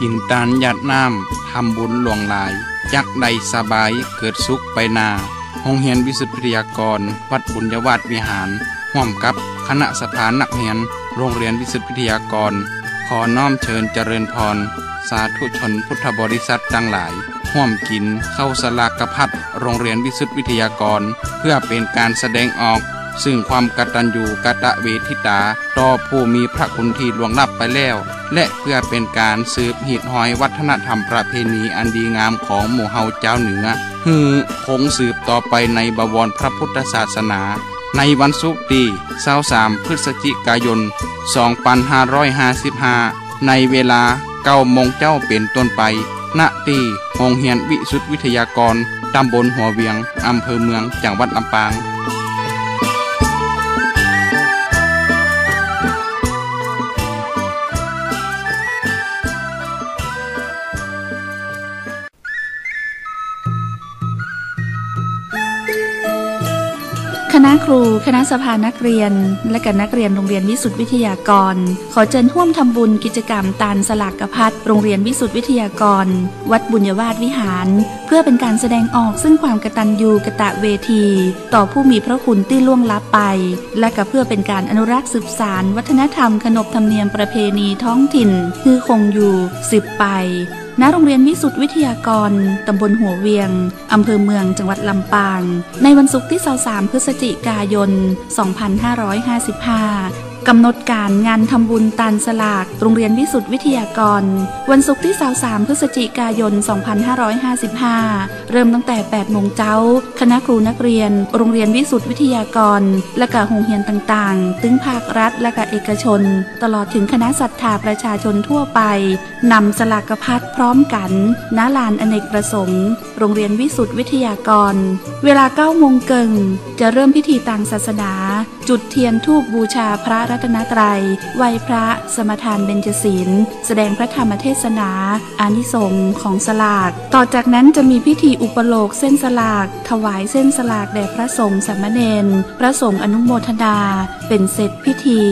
กินตานหยาดน้ำทำบุญหลวงหลายจักใดสบายเกิดสุขไปนาห้องเฮียนวิสุทธิพิทยากร วัดบุญยวาดวิหารร่วมกับคณะสภานนักเรียน โรงเรียนวิสุทธิพิทยากร ขอน้อมเชิญเจริญพร สาธุชนพุทธบริษัททั้งหลายร่วมกินเข้าสลากพัดโรงเรียนวิสุทธิวิทยากร เพื่อเป็นการแสดงออก ซึ่งความกตัญญูกะตะเวทิตาต่อผู้มีพระคุณที่ล่วงลับไปแล้ว และเพื่อเป็นการสืบหีดหอยวัฒนธรรมประเพณีอันดีงามของหมู่เฮาเจ้าเหนือฮือคงสืบต่อไปในบวรพระพุทธศาสนา ในวันศุกร์ที่23พฤศจิกายน 2555 ในเวลา9โมงเจ้าเป็นต้นไป ณ ที่โรงเรียนวิสุทธิวิทยากร ตำบลหัวเวียง อำเภอเมือง จังหวัดลำปาง คณะครู คณะสภานักเรียน และกับนักเรียนโรงเรียนวิสุทธิวิทยากร ขอเชิญร่วมทำบุญกิจกรรมตานสลากกพัดโรงเรียนวิสุทธิวิทยากร วัดบุญวาสวิหาร เพื่อเป็นการแสดงออกซึ่งความกตัญญูกะตะเวที ต่อผู้มีพระคุณที่ล่วงลับไป และก็เพื่อเป็นการอนุรักษ์สืบสารวัฒนธรรมขนบธรรมเนียมประเพณีท้องถิ่นคือคงอยู่สืบไป ณโรงเรียนวิสุทธิวิทยากร ตำบลหัวเวียง อำเภอเมืองจังหวัดลำปาง ในวันศุกร์ที่ 23 พฤศจิกายน 2555 กำหนดการงานทำบุญตานสลาก โรงเรียนวิสุทธิวิทยากร วันศุกร์ที่ 23 พฤศจิกายน 2555 เริ่มตั้งแต่ 8 โมงเช้า คณะครูนักเรียน โรงเรียนวิสุทธิวิทยากร และกะโรงเรียนต่างๆ ตึงภาครัฐและกะเอกชน ตลอดถึงคณะศรัทธาประชาชนทั่วไป นำสลากกพัดพร้อมกันณลานอเนกประสงค์โรงเรียนวิสุทธิวิทยากร เวลา9โมงเกิงจะเริ่มพิธีทางศาสนา จุดเทียนทูบบูชาพระรัตนตรัยไหวพระสมทานเบญจศีล แสดงพระธรรมเทศนา อานิสงส์ของสลาก ต่อจากนั้นจะมีพิธีอุปโลกเส้นสลาก ถวายเส้นสลากแด่พระสงฆ์สามเณรพระสงฆ์อนุโมทนา เป็นเสร็จพิธี